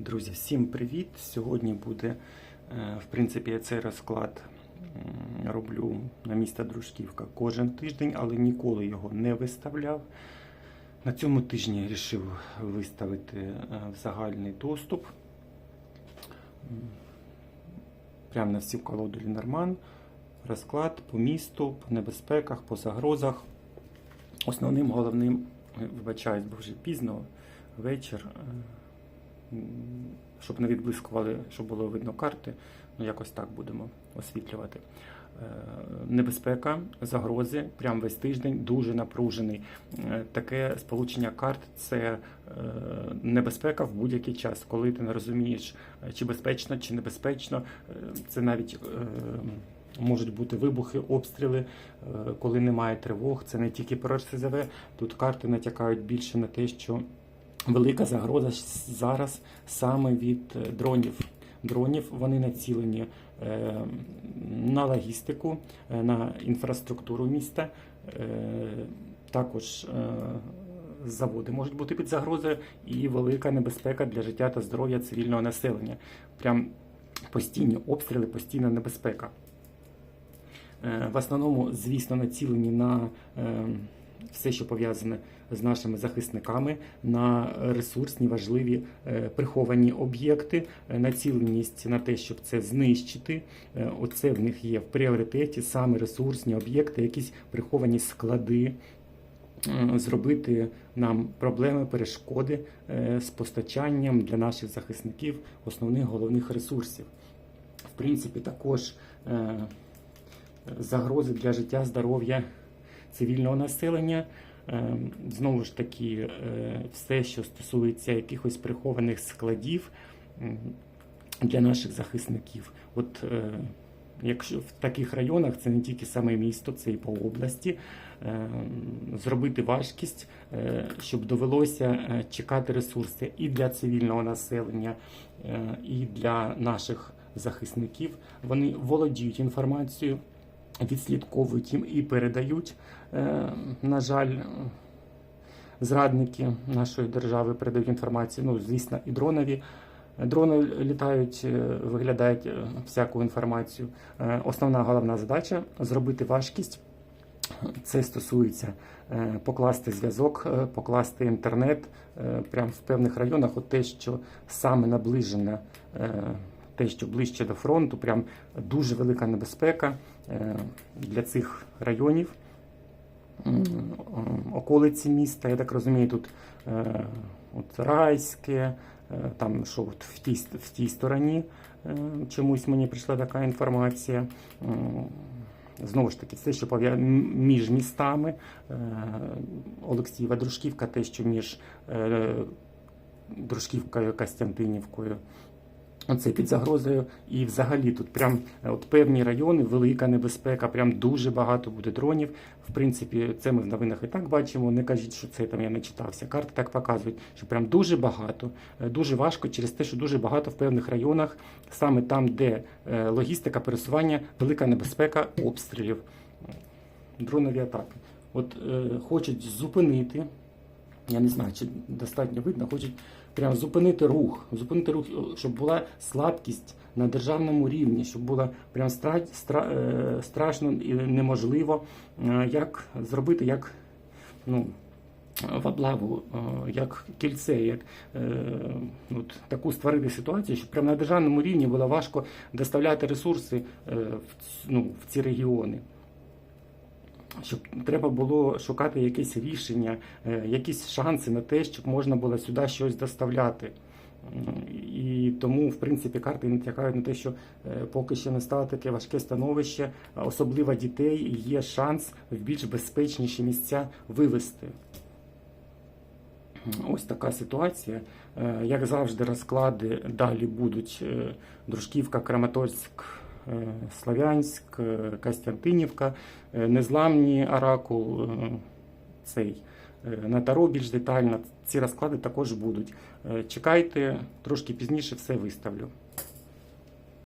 Друзі, всім привіт! Сьогодні буде, е, в принципі, я цей розклад роблю на місто Дружківка кожен тиждень, але ніколи його не виставляв. На цьому тижні я вирішив виставити е, в загальний доступ. Прямо на всю колоду Лінорман. Розклад по місту, по небезпеках, по загрозах. Основним головним, е, вибачаюсь, бо вже пізно, вечір. Щоб не відблискували, щоб було видно карти, ну якось так будемо освітлювати. Е, Небезпека, загрози, прям весь тиждень дуже напружений. Е, Таке сполучення карт це е, небезпека в будь-який час, коли ти не розумієш, чи безпечно, чи небезпечно. Це навіть можуть бути вибухи, обстріли, коли немає тривог. Це не тільки про РСЗВ. Тут карти натякають більше на те, що велика загроза зараз саме від е, дронів. Дронів вони націлені е, на логістику, е, на інфраструктуру міста. Також заводи можуть бути під загрозою і велика небезпека для життя та здоров'я цивільного населення. Прям постійні обстріли, постійна небезпека. В основному, звісно, націлені на е, все, що пов'язане з нашими захисниками, на ресурсні, важливі е, приховані об'єкти, е, націленість на те, щоб це знищити. Е, Оце в них є в пріоритеті саме ресурсні об'єкти, якісь приховані склади. Зробити нам проблеми, перешкоди з постачанням для наших захисників основних головних ресурсів. В принципі, також загрози для життя, здоров'я цивільного населення. Е, Знову ж таки, е, все, що стосується якихось прихованих складів для наших захисників. От е, якщо в таких районах це не тільки саме місто, це і по області, е, зробити важкість, е, щоб довелося чекати ресурси і для цивільного населення, і для наших захисників. Вони володіють інформацією, відслідковують їм і передають. Е, На жаль, зрадники нашої держави передають інформацію. Ну, звісно, і дронові. Дрони літають, е, виглядають е, всяку інформацію. Основна головна задача зробити важкість. Це стосується покласти зв'язок, покласти інтернет прямо в певних районах. От те, що саме наближене, е, те, що ближче до фронту, прям дуже велика небезпека е, для цих районів. Околиці міста, я так розумію, тут е, от Райське, е, там що от в тій, в тій стороні чомусь мені прийшла така інформація. Знову ж таки, все, що пов'язано між містами Олексієва, Дружківка, те, що між Дружківкою, Костянтинівкою. Оце під загрозою. І взагалі тут прям е, от певні райони, велика небезпека, прям дуже багато буде дронів. В принципі, це ми в новинах і так бачимо. Не кажіть, що це там я не читався. Карти так показують, що прям дуже багато, е, дуже важко через те, що дуже багато в певних районах, саме там, де е, логістика, пересування, велика небезпека обстрілів, дронові атаки. От е, хочуть зупинити. Я не знаю, чи достатньо видно, хочуть прямо зупинити рух, зупинити рух, щоб була слабкість на державному рівні, щоб було прям стра, стра, е, страшно і неможливо, е, як зробити як ну, в облаву, е, як кільце, як е, от, таку створити ситуацію, щоб прямо на державному рівні було важко доставляти ресурси е, в, ну, в ці регіони щоб треба було шукати якесь рішення, е, якісь шанси на те, щоб можна було сюди щось доставляти. І тому, в принципі, карти натякають на те, що е, поки ще не стало таке важке становище, особливо дітей, є шанс в більш безпечніші місця вивести. Ось така ситуація. Е, Як завжди, розклади далі будуть Дружківка, Краматорськ, Славянськ, е, Костянтинівка, е, Незламні Оракул, е, цей е, на Таро більш детально. Ці розклади також будуть. Е, Чекайте, трошки пізніше все виставлю.